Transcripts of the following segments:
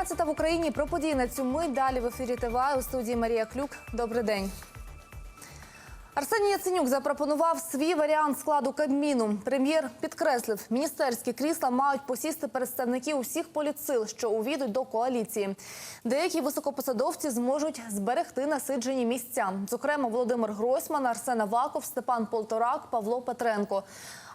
19 в Україні про події на цю мить. Далі в ефірі ТВА у студії Марія Клюк. Добрий день. Арсеній Яценюк запропонував свій варіант складу Кабміну. Прем'єр підкреслив, міністерські крісла мають посісти представники усіх політсил, що увійдуть до коаліції. Деякі високопосадовці зможуть зберегти насиджені місця. Зокрема, Володимир Гройсман, Арсен Аваков, Степан Полторак, Павло Петренко.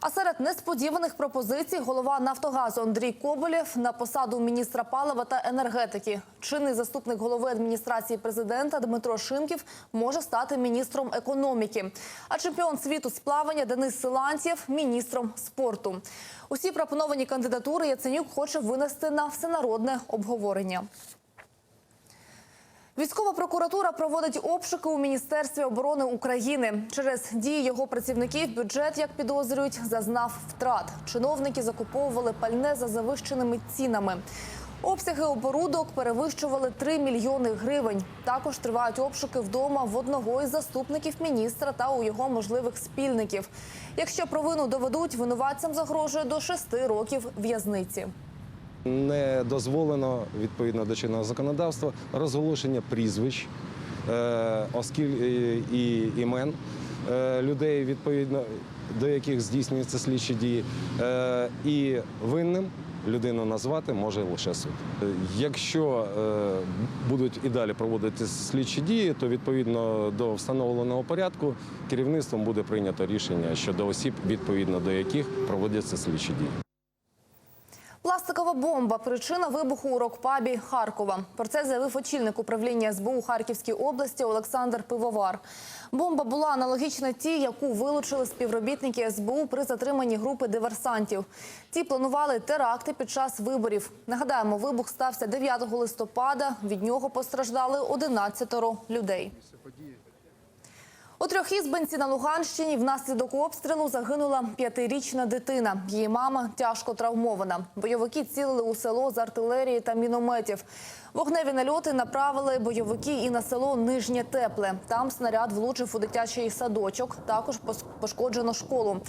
А серед несподіваних пропозицій голова Нафтогазу Андрій Коболєв на посаду міністра палива та енергетики. Чинний заступник голови адміністрації президента Дмитро Шимків може стати міністром економіки. А чемпіон світу з плавання Денис Силантьєв міністром спорту. Усі пропоновані кандидатури Яценюк хоче винести на всенародне обговорення. Військова прокуратура проводить обшуки у міністерстві оборони України. Через дії його працівників бюджет, як підозрюють, зазнав втрат. Чиновники закуповували пальне за завищеними цінами. Обсяги оборудок перевищували 3 мільйони гривень. Також тривають обшуки вдома в одного із заступників міністра та у його можливих спільників. Якщо провину доведуть, винуватцям загрожує до 6 років в'язниці. Не дозволено відповідно до чинного законодавства розголошення прізвищ, е, оскільки і імен е, людей, відповідно до яких здійснюються слідчі дії, Е, і винним людину назвати може лише суд. Якщо будуть і далі проводитися слідчі дії, то відповідно до встановленого порядку керівництвом буде прийнято рішення щодо осіб, відповідно до яких проводяться слідчі дії. Пластикова бомба причина вибуху у рокпабі Харкова. Про це заявив очільник управління СБУ Харківській області Олександр Пивовар. Бомба була аналогічна тій, яку вилучили співробітники СБУ при затриманні групи диверсантів. Ті планували теракти під час виборів. Нагадаємо, вибух стався 9 листопада. Від нього постраждали 11 людей. У трьохізбинці на Луганщині внаслідок обстрілу загинула п'ятирічна дитина. Її мама тяжко травмована. Бойовики цілили у село з артилерії та мінометів. Вогневі нальоти направили бойовики і на село Нижнє Тепле. Там снаряд влучив у дитячий садочок. Також пошкоджено школу.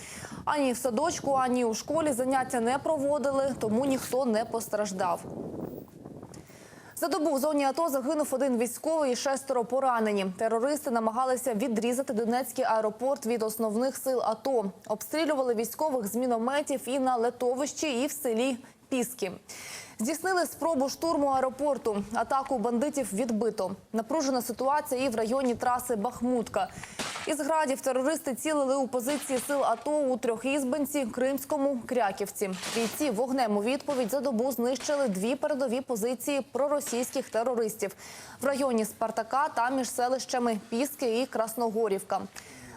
Ані в садочку, ані у школі заняття не проводили, тому ніхто не постраждав. За добу в зоні АТО загинув один військовий і шестеро поранені. Терористи намагалися відрізати Донецький аеропорт від основних сил АТО. Обстрілювали військових з мінометів і на летовищі, і в селі Піски. Здійснили спробу штурму аеропорту. Атаку бандитів відбито. Напружена ситуація і в районі траси Бахмутка. Із градів терористи цілили у позиції сил АТО у Трьохізбинці, Кримському, Кряківці. Бійці вогнем у відповідь за добу знищили дві передові позиції проросійських терористів в районі Спартака та між селищами Піски і Красногорівка.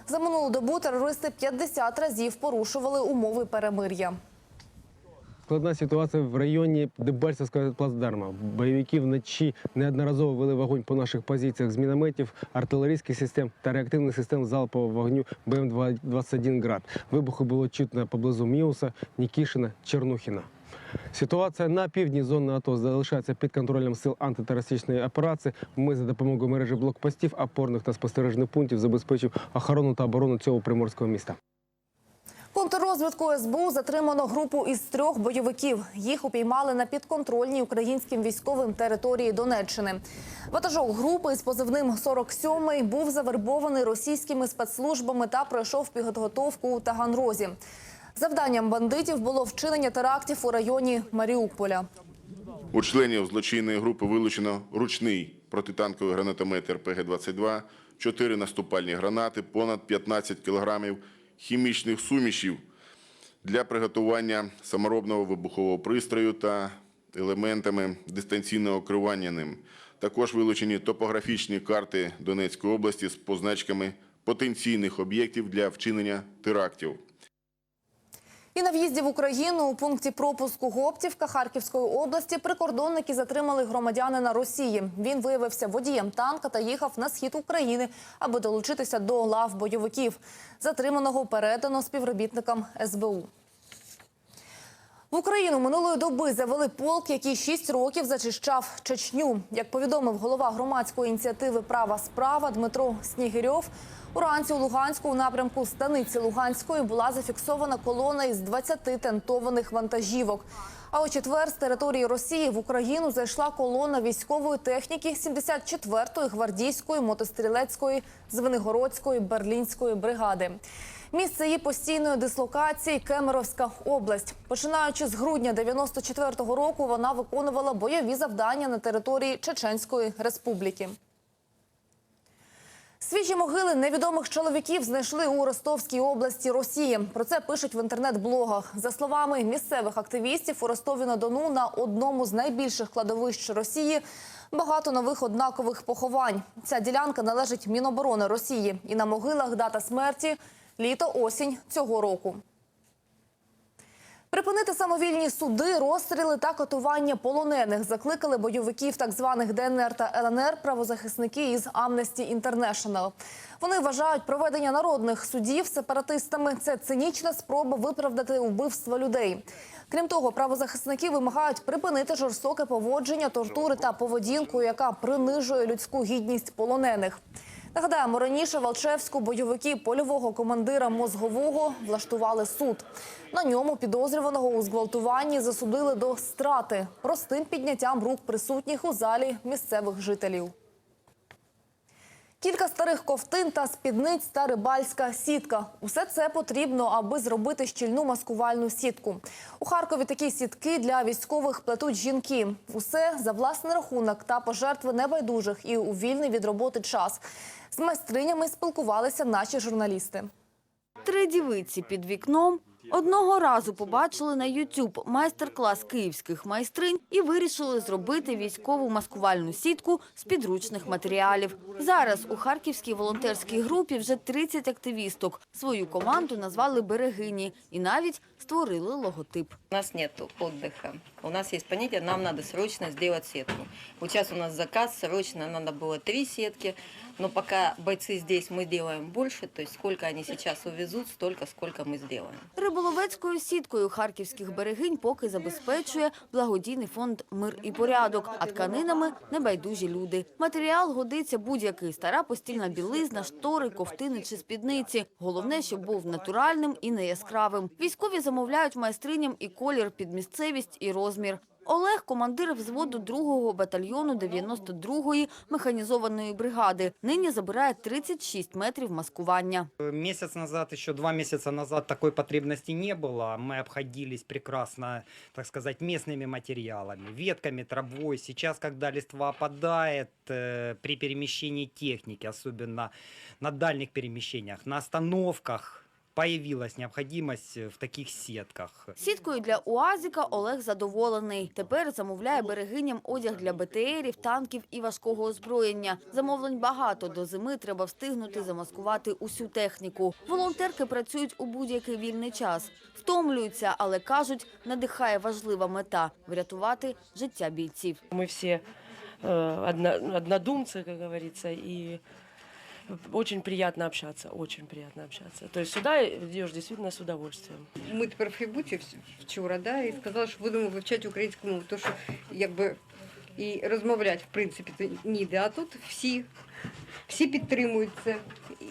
За минулу добу терористи 50 разів порушували умови перемир'я. Складна ситуація в районі Дебальцевського плацдарма. Бойовики вночі неодноразово вели вогонь по наших позиціях з мінометів, артилерійських систем та реактивних систем залпового вогню БМ-21 «Град». Вибухи було чутно поблизу Міуса, Нікішина, Чернухіна. Ситуація на півдні зони АТО залишається під контролем сил антитерористичної операції. Ми за допомогою мережі блокпостів, опорних та спостережних пунктів забезпечив охорону та оборону цього приморського міста. Контррозвідку СБУ затримано групу із трьох бойовиків. Їх упіймали на підконтрольній українським військовим території Донеччини. Ватажок групи із позивним «47» був завербований російськими спецслужбами та пройшов підготовку у Таганрозі. Завданням бандитів було вчинення терактів у районі Маріуполя. У членів злочинної групи вилучено ручний протитанковий гранатомет РПГ-22, 4 наступальні гранати, понад 15 кілограмів хімічних сумішів для приготування саморобного вибухового пристрою та елементами дистанційного керування ним. Також вилучені топографічні карти Донецької області з позначками потенційних об'єктів для вчинення терактів. І на в'їзді в Україну у пункті пропуску Гоптівка Харківської області прикордонники затримали громадянина Росії. Він виявився водієм танка та їхав на схід України, аби долучитися до лав бойовиків. Затриманого передано співробітникам СБУ. В Україну минулої доби завели полк, який шість років зачищав Чечню. Як повідомив голова громадської ініціативи Права справа Дмитро Снігирьов, Уранці у Луганську у напрямку станиці Луганської була зафіксована колона із 20 тентованих вантажівок. А у четвер з території Росії в Україну зайшла колона військової техніки 74-ї гвардійської мотострілецької Звенигородської берлінської бригади. Місце її постійної дислокації Кемеровська область. Починаючи з грудня 94-го року, вона виконувала бойові завдання на території Чеченської республіки. Свіжі могили невідомих чоловіків знайшли у Ростовській області Росії. Про це пишуть в інтернет-блогах. За словами місцевих активістів, у Ростові-на-Дону на одному з найбільших кладовищ Росії багато нових однакових поховань. Ця ділянка належить Міноборони Росії. І на могилах дата смерті літо-осінь цього року. Припинити самовільні суди, розстріли та катування полонених закликали бойовиків так званих ДНР та ЛНР правозахисники із Amnesty International. Вони вважають проведення народних судів сепаратистами це цинічна спроба виправдати вбивство людей. Крім того, правозахисники вимагають припинити жорстоке поводження, тортури та поведінку, яка принижує людську гідність полонених. Нагадаємо, раніше Валчевську бойовики польового командира мозгового влаштували суд. На ньому підозрюваного у зґвалтуванні засудили до страти простим підняттям рук присутніх у залі місцевих жителів. Кілька старих ковтин та спідниць та рибальська сітка. Усе це потрібно, аби зробити щільну маскувальну сітку. У Харкові такі сітки для військових плетуть жінки. Усе за власний рахунок та пожертви небайдужих і у вільний від роботи час. З майстринями спілкувалися наші журналісти. Три дівиці під вікном одного разу побачили на YouTube майстер-клас київських майстринь і вирішили зробити військову маскувальну сітку з підручних матеріалів. Зараз у харківській волонтерській групі вже 30 активісток. Свою команду назвали «Берегині» і навіть створили логотип. У нас немає отдыха. У нас есть понятие, нам надо срочно сделать сетку. Вот сейчас у нас заказ, срочно надо было три сетки, но пока бойцы здесь, мы делаем больше, то есть сколько они сейчас увезут, столько, сколько мы сделаем. Риболовецькою сіткою харківських берегинь поки забезпечує благодійний фонд «Мир і порядок», а тканинами – небайдужі люди. Матеріал годиться будь-який – стара постільна білизна, штори, ковтини чи спідниці. Головне, щоб був натуральним і не яскравим. Військові замовляють майстриням і колір під місцевість, і розмір. Олег – командир взводу 2-го батальйону 92-ї механізованої бригади. Нині забирає 36 метрів маскування. Месяц назад, еще два месяца назад такой потребности не было. Мы обходились прекрасно, так сказать, местными материалами, ветками, травой. Сейчас, когда листва опадает, э, при перемещении техники, особенно на дальних перемещениях, на остановках, появилась необходимость в таких сетках. Сіткою для УАЗіка Олег задоволений. Тепер замовляє берегиням одяг для БТРів, танків і важкого озброєння. Замовлень багато. До зими треба встигнути замаскувати усю техніку. Волонтерки працюють у будь-який вільний час. Втомлюються, але кажуть, надихає важлива мета – врятувати життя бійців. Мы все э, одно- однодумцы, как говорится, и очень приятно общаться, очень приятно общаться. То есть сюда идешь действительно с удовольствием. Ми тепер в Фейсбуці вс- вчора, да, і сказали, що будемо вивчати українську мову, тому що якби і розмовляти, в принципі, то ніде. А тут всі, всі підтримують це.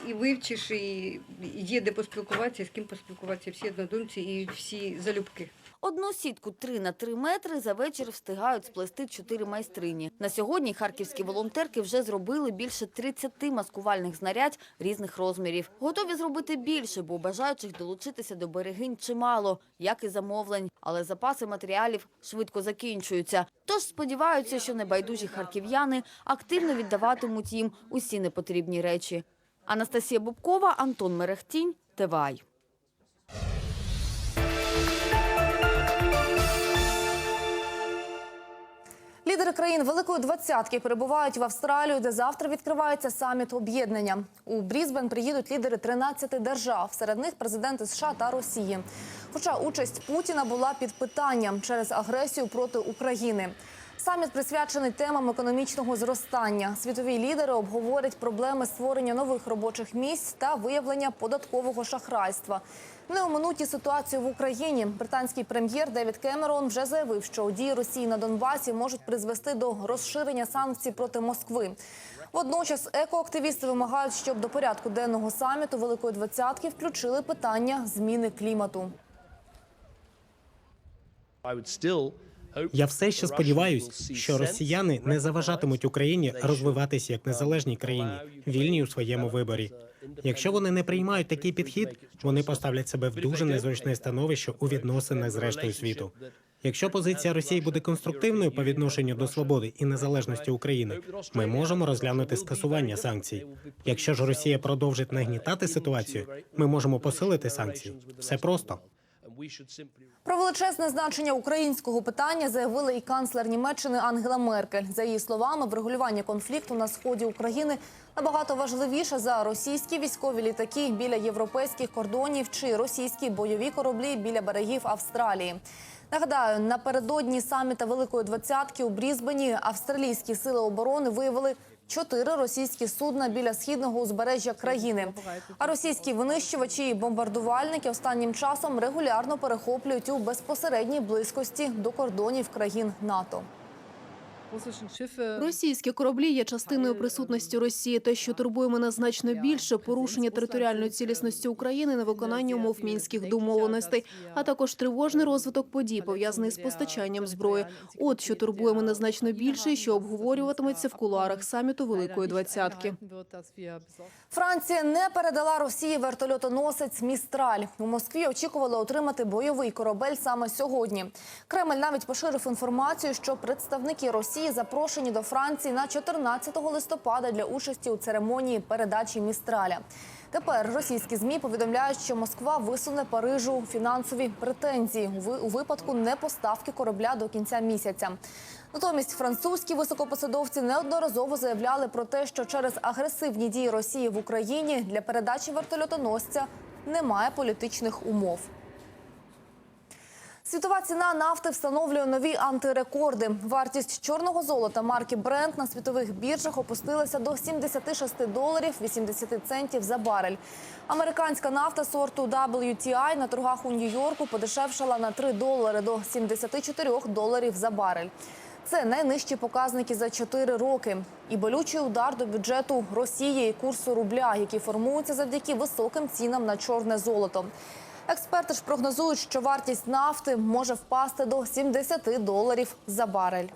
І вивчиш, і є де поспілкуватися, з ким поспілкуватися, всі однодумці і всі залюбки. Одну сітку 3 на 3 метри за вечір встигають сплести чотири майстрині. На сьогодні харківські волонтерки вже зробили більше 30 маскувальних знарядь різних розмірів. Готові зробити більше, бо бажаючих долучитися до берегинь чимало, як і замовлень. Але запаси матеріалів швидко закінчуються. Тож сподіваються, що небайдужі харків'яни активно віддаватимуть їм усі непотрібні речі. Анастасія Бубкова, Антон Мерехтінь, Тивай. Лідери країн Великої Двадцятки перебувають в Австралію, де завтра відкривається саміт об'єднання. У Брізбен приїдуть лідери 13 держав, серед них президенти США та Росії. Хоча участь Путіна була під питанням через агресію проти України. Саміт присвячений темам економічного зростання. Світові лідери обговорять проблеми створення нових робочих місць та виявлення податкового шахрайства. Не оминуті ситуацію в Україні. Британський прем'єр Девід Кемерон вже заявив, що дії Росії на Донбасі можуть призвести до розширення санкцій проти Москви. Водночас екоактивісти вимагають, щоб до порядку денного саміту Великої двадцятки включили питання зміни клімату. Я все ще сподіваюся, що росіяни не заважатимуть Україні розвиватися як незалежній країні, вільній у своєму виборі. Якщо вони не приймають такий підхід, вони поставлять себе в дуже незручне становище у відносинах з рештою світу. Якщо позиція Росії буде конструктивною по відношенню до свободи і незалежності України, ми можемо розглянути скасування санкцій. Якщо ж Росія продовжить нагнітати ситуацію, ми можемо посилити санкції. Все просто. Про величезне значення українського питання заявила і канцлер Німеччини Ангела Меркель. За її словами, врегулювання конфлікту на сході України набагато важливіше за російські військові літаки біля європейських кордонів чи російські бойові кораблі біля берегів Австралії. Нагадаю, напередодні саміта Великої двадцятки у Брізбені австралійські сили оборони виявили чотири російські судна біля східного узбережжя країни. А російські винищувачі і бомбардувальники останнім часом регулярно перехоплюють у безпосередній близькості до кордонів країн НАТО. Російські кораблі є частиною присутності Росії. Те, що турбує мене значно більше, порушення територіальної цілісності України на виконання умов мінських домовленостей, а також тривожний розвиток подій пов'язаний з постачанням зброї. От що турбує мене значно більше, і що обговорюватиметься в кулуарах саміту Великої двадцятки. Франція не передала Росії вертольотоносець Містраль. У Москві очікували отримати бойовий корабель саме сьогодні. Кремль навіть поширив інформацію, що представники Росії запрошені до Франції на 14 листопада для участі у церемонії передачі Містраля. Тепер російські змі повідомляють, що Москва висуне Парижу фінансові претензії у випадку непоставки корабля до кінця місяця. Натомість французькі високопосадовці неодноразово заявляли про те, що через агресивні дії Росії в Україні для передачі вертольотоносця немає політичних умов. Світова ціна нафти встановлює нові антирекорди. Вартість чорного золота марки Brent на світових біржах опустилася до 76 доларів 80 центів за барель. Американська нафта сорту WTI на торгах у Нью-Йорку подешевшала на 3 долари до 74 доларів за барель. Це найнижчі показники за 4 роки. І болючий удар до бюджету Росії і курсу рубля, які формуються завдяки високим цінам на чорне золото. Експерти ж прогнозують, що вартість нафти може впасти до 70 доларів за барель.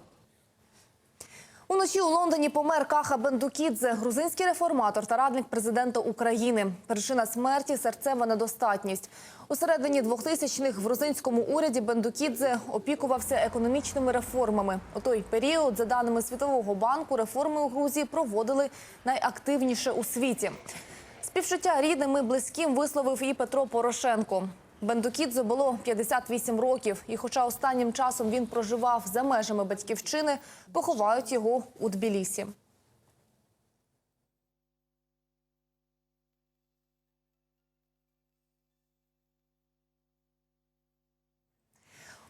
Уночі у Лондоні помер Каха Бендукідзе, грузинський реформатор та радник президента України. Причина смерті серцева недостатність. У середині 2000-х в грузинському уряді Бендукідзе опікувався економічними реформами. У той період, за даними Світового банку, реформи у Грузії проводили найактивніше у світі. Співчуття рідним і близьким висловив і Петро Порошенко. Бендукідзе було 58 років, і хоча останнім часом він проживав за межами батьківщини, поховають його у Тбілісі.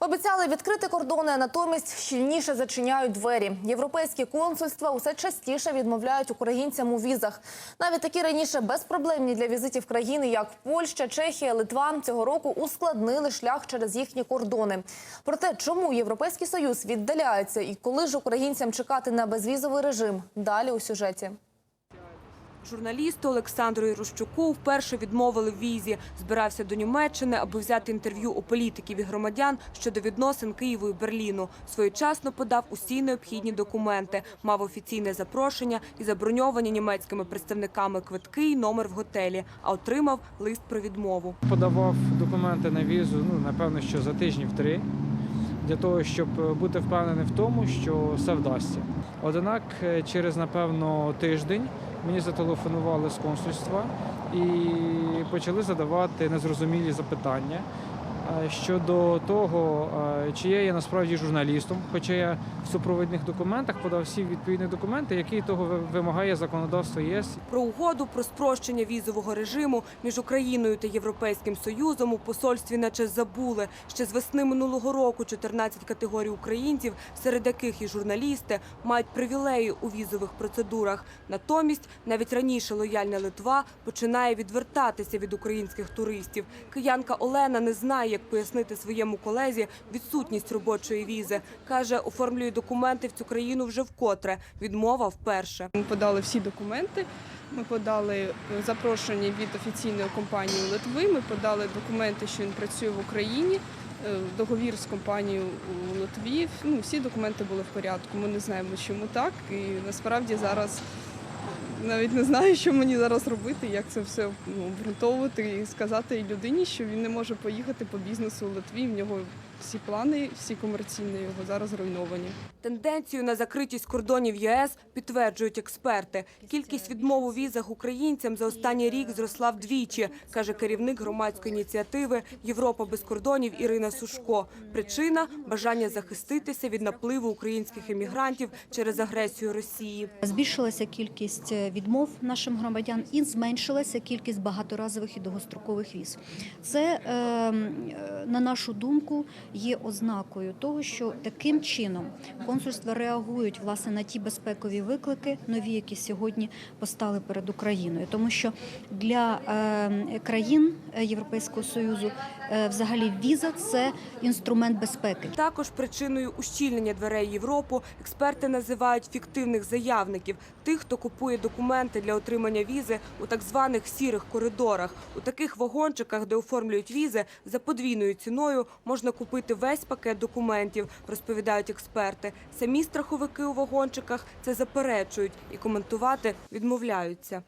Обіцяли відкрити кордони, а натомість щільніше зачиняють двері. Європейські консульства усе частіше відмовляють українцям у візах. Навіть такі раніше безпроблемні для візитів країни, як Польща, Чехія, Литва, цього року ускладнили шлях через їхні кордони. Про те, чому європейський союз віддаляється і коли ж українцям чекати на безвізовий режим, далі у сюжеті. Журналісту Олександру Ірущуку вперше відмовили в візі. Збирався до Німеччини, аби взяти інтерв'ю у політиків і громадян щодо відносин Києву і Берліну. Своєчасно подав усі необхідні документи, мав офіційне запрошення і заброньовані німецькими представниками квитки і номер в готелі, а отримав лист про відмову. Подавав документи на візу, ну напевно, що за тижнів три, для того, щоб бути впевненим в тому, що все вдасться. Однак, е, через напевно тиждень мені зателефонували з консульства і почали задавати незрозумілі запитання щодо того, е, чи я насправді журналістом, хоча я в супровідних документах подав всі відповідні документи, які того вимагає законодавство ЄС Про угоду про спрощення візового режиму між Україною та Європейським Союзом у посольстві наче забули. Ще з весни минулого року 14 категорій українців, серед яких і журналісти, мають привілеї у візових процедурах. Натомість навіть раніше лояльна Литва починає відвертатися від українських туристів. Киянка Олена не знає, як як пояснити своєму колезі відсутність робочої візи. Каже, оформлює документи в цю країну вже вкотре. Відмова вперше. Ми подали всі документи. Ми подали е, запрошення від офіційної компанії Литви. Ми подали документи, що він працює в Україні. е, Договір з компанією у Литві. Ну, всі документи були в порядку. Ми не знаємо, чому так. І насправді зараз навіть не знаю, що мені зараз робити, як це все ну, і сказати людині, що він не може поїхати по бізнесу у Литві. В нього всі плани, всі комерційні його зараз зруйновані. Тенденцію на закритість кордонів ЄС підтверджують експерти. Кількість відмов у візах українцям за останній рік зросла вдвічі, каже керівник громадської ініціативи Європа без кордонів Ірина Сушко. Причина бажання захиститися від напливу українських емігрантів через агресію Росії. Збільшилася кількість е, відмов нашим громадян і зменшилася кількість багаторазових і довгострокових віз. Це, е, м, е, на нашу думку, є ознакою того, що таким чином консульства реагують власне на ті безпекові виклики, нові, які сьогодні постали перед Україною, тому що для е, країн е, Європейського союзу е, взагалі віза це інструмент безпеки. Також причиною ущільнення дверей Європу експерти називають фіктивних заявників, тих, хто купує документи для отримання візи у так званих сірих коридорах. У таких вагончиках, де оформлюють візи, за подвійною ціною можна купити весь пакет документів, розповідають експерти. Самі страховики у вагончиках це заперечують і коментувати відмовляються.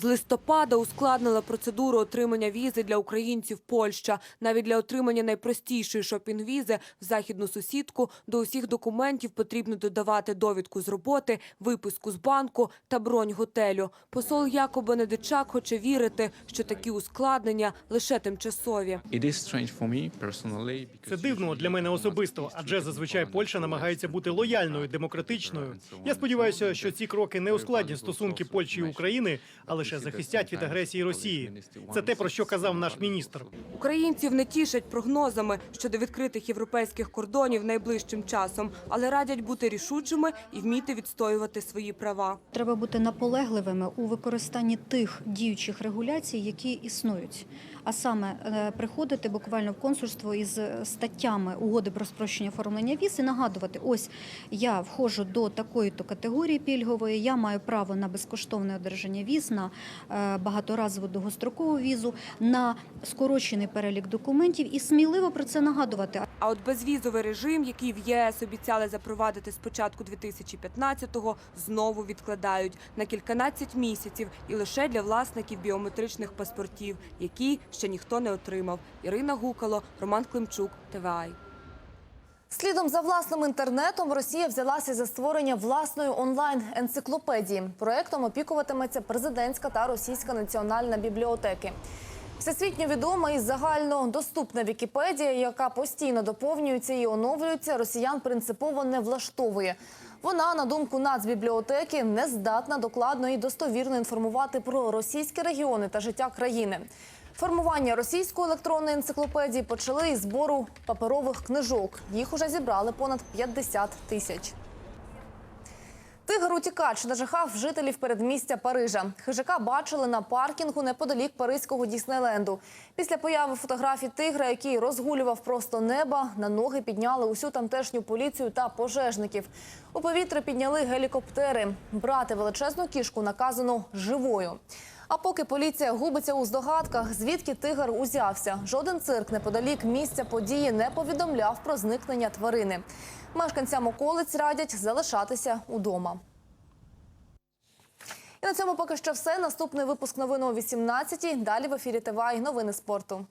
З листопада ускладнила процедуру отримання візи для українців Польща. Навіть для отримання найпростішої шопінг-візи в західну сусідку до усіх документів потрібно додавати довідку з роботи, виписку з банку та бронь готелю. Посол Якоб Бенедичак хоче вірити, що такі ускладнення лише тимчасові. Це дивно для мене особисто, адже зазвичай Польща намагається бути лояльною, демократичною. Я сподіваюся, що ці кроки не ускладнять стосунки Польщі і України, а лише захистять від агресії Росії. Це те про що казав наш міністр. Українців не тішать прогнозами щодо відкритих європейських кордонів найближчим часом, але радять бути рішучими і вміти відстоювати свої права. Треба бути наполегливими у використанні тих діючих регуляцій, які існують. А саме е, приходити буквально в консульство із статтями угоди про спрощення оформлення віз і нагадувати: ось я входжу до такої-то категорії пільгової, я маю право на безкоштовне одержання віз, на е, багаторазову довгострокову візу, на скорочений перелік документів і сміливо про це нагадувати. А от безвізовий режим, який в ЄС обіцяли запровадити з початку 2015-го, знову відкладають на кільканадцять місяців і лише для власників біометричних паспортів, які ще ніхто не отримав. Ірина Гукало, Роман Климчук, ТВАЙ. Слідом за власним інтернетом Росія взялася за створення власної онлайн-енциклопедії. Проектом опікуватиметься президентська та російська національна бібліотеки. Всесвітньо відома і загальнодоступна Вікіпедія, яка постійно доповнюється і оновлюється, росіян принципово не влаштовує. Вона, на думку Нацбібліотеки, не здатна докладно і достовірно інформувати про російські регіони та життя країни. Формування російської електронної енциклопедії почали із збору паперових книжок. Їх уже зібрали понад 50 тисяч. Тигр утікач нажахав жителів передмістя Парижа. Хижака бачили на паркінгу неподалік паризького Діснейленду. Після появи фотографій тигра, який розгулював просто неба, на ноги підняли усю тамтешню поліцію та пожежників. У повітря підняли гелікоптери. Брати величезну кішку наказано живою. А поки поліція губиться у здогадках, звідки тигр узявся, жоден цирк неподалік місця події не повідомляв про зникнення тварини. Мешканцям околиць радять залишатися удома. І на цьому поки що все. Наступний випуск новин о 18-й. Далі в ефірі ТВА і новини спорту.